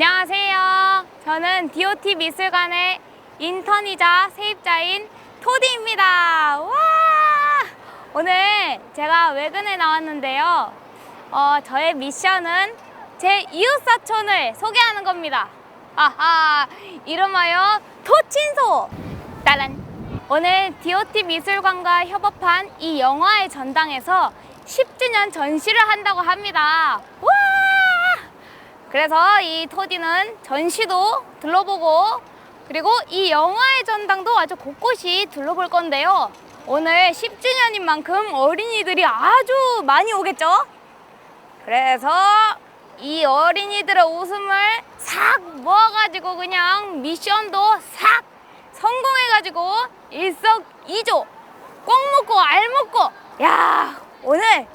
안녕하세요. 저는 DOT 미술관의 인턴이자 세입자인 토디입니다. 와! 오늘 제가 외근에 나왔는데요. 어, 저의 미션은 제 이웃사촌을 소개하는 겁니다. 아하, 이름하여 토친소! 따란! 오늘 DOT 미술관과 협업한 이 영화의 전당에서 10주년 전시를 한다고 합니다. 와! 그래서 이 토디는 전시도 둘러보고 그리고 이 영화의 전당도 아주 곳곳이 둘러볼 건데요. 오늘 10주년인 만큼 어린이들이 아주 많이 오겠죠? 그래서 이 어린이들의 웃음을 싹 모아가지고 그냥 미션도 싹 성공해가지고 일석이조 꼭 먹고 알 먹고 야 오늘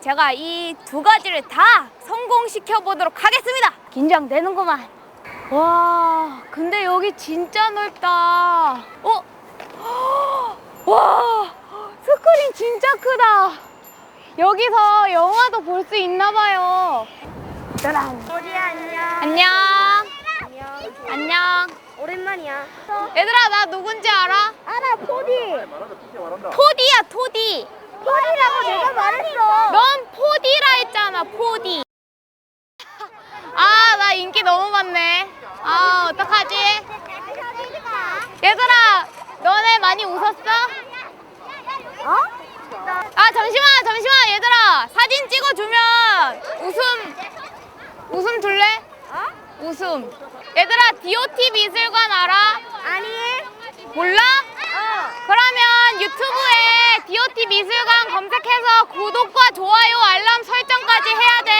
제가 이 두 가지를 다 성공시켜 보도록 하겠습니다. 긴장되는구만. 와, 근데 여기 진짜 넓다. 어? 와, 스크린 진짜 크다. 여기서 영화도 볼 수 있나 봐요. 짜란. 어디 안녕. 안녕. 안녕. 안녕. 오랜만이야. 얘들아, 나 누군지 알아? 알아, 포디. 토디야, 토디. 포디라고 내가 말했어. 넌 포디라 했잖아, 포디. 아, 나 인기 너무 많네. 아, 어떡하지? 얘들아, 너네 많이 웃었어? 어? 아, 잠시만, 잠시만, 얘들아. 사진 찍어주면 웃음, 웃음 줄래? 어? 웃음. 얘들아, DOT 미술관 알아? 아니. 몰라? 어. 그러면 유튜브에 DOT 미술관 검색해서 구독과 좋아요, 알람 설정까지 해야 돼.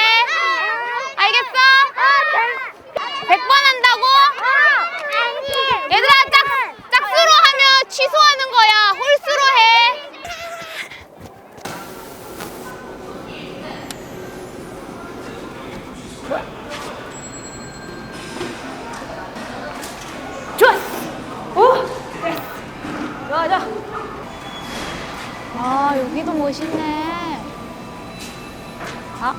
알겠어? 어, 100번 한다고? 멋있네. 아.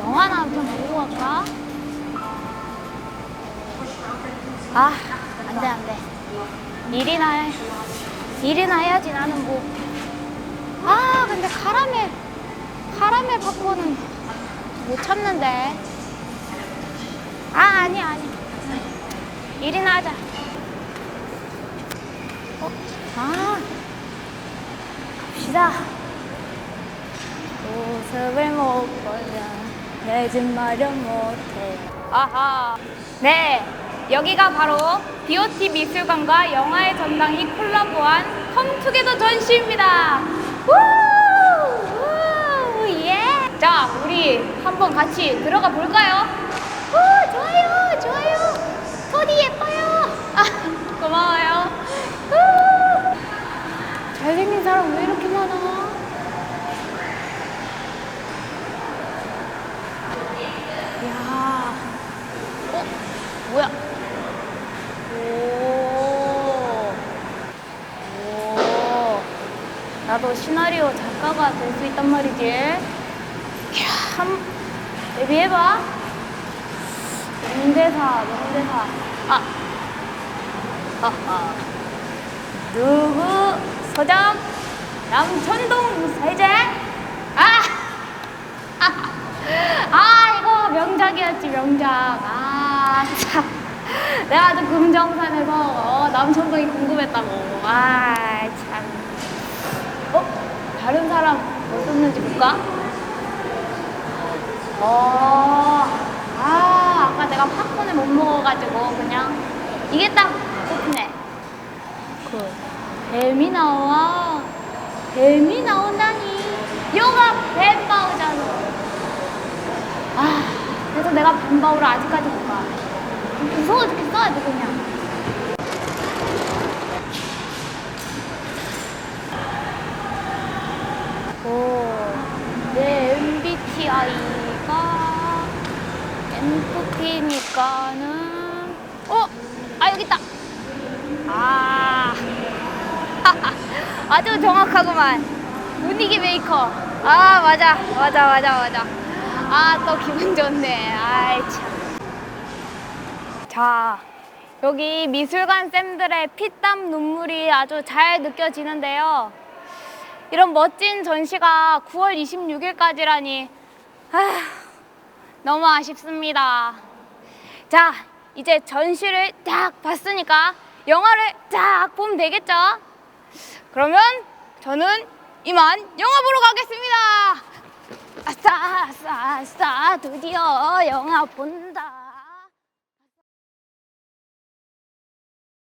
영화나 한편 보고 갈까? 아, 안 돼, 안 돼. 일이나 해. 일이나 해야지, 나는 뭐. 아, 근데 카라멜, 카라멜 팝콘은 못 참는데. 아, 아니야, 아니야. 일이나 하자. 어, 아, 갑시다. 모습을 못 보면 내 집 마련 못해. 아하. 네, 여기가 바로 DOT 미술관과 영화의 전당이 콜라보한 컴투게더 전시입니다. 우! 우! 예! 자, 우리 한번 같이 들어가 볼까요? 우! 좋아요. 왜 이렇게 많아? 야, 어, 뭐야? 오, 오, 나도 시나리오 작가가 될 수 있단 말이지. 야, 한, 데뷔해봐. 명대사, 명대사. 아, 하하. 누구 서장 남천동 사이제? 아, 아 이거 명작이었지 명작. 아 참. 내가 아주 금정산에서 어, 남천동이 궁금했다고. 아 참. 어? 다른 사람 뭐 썼는지 볼까? 어. 아 아까 내가 팝콘을 못 먹어가지고 그냥 이게 딱 좋네. 그 뱀이 나와. 뱀이 나온다니. 요가 뱀바우잖아. 아, 그래서 내가 뱀바우를 아직까지 못 가. 무서워 죽겠어, 아주 그냥. 오, 내 MBTI가 NFP니까는, 어? 아, 여기 있다. 아, 아주 정확하구만. 분위기 메이커. 아, 맞아. 맞아, 맞아, 맞아. 아, 또 기분 좋네. 아이, 참. 자, 여기 미술관 쌤들의 피땀 눈물이 아주 잘 느껴지는데요. 이런 멋진 전시가 9월 26일까지라니, 아휴, 너무 아쉽습니다. 자, 이제 전시를 딱 봤으니까 영화를 딱 보면 되겠죠? 그러면 저는 이만 영화 보러 가겠습니다. 아싸, 아싸, 아싸, 드디어 영화 본다.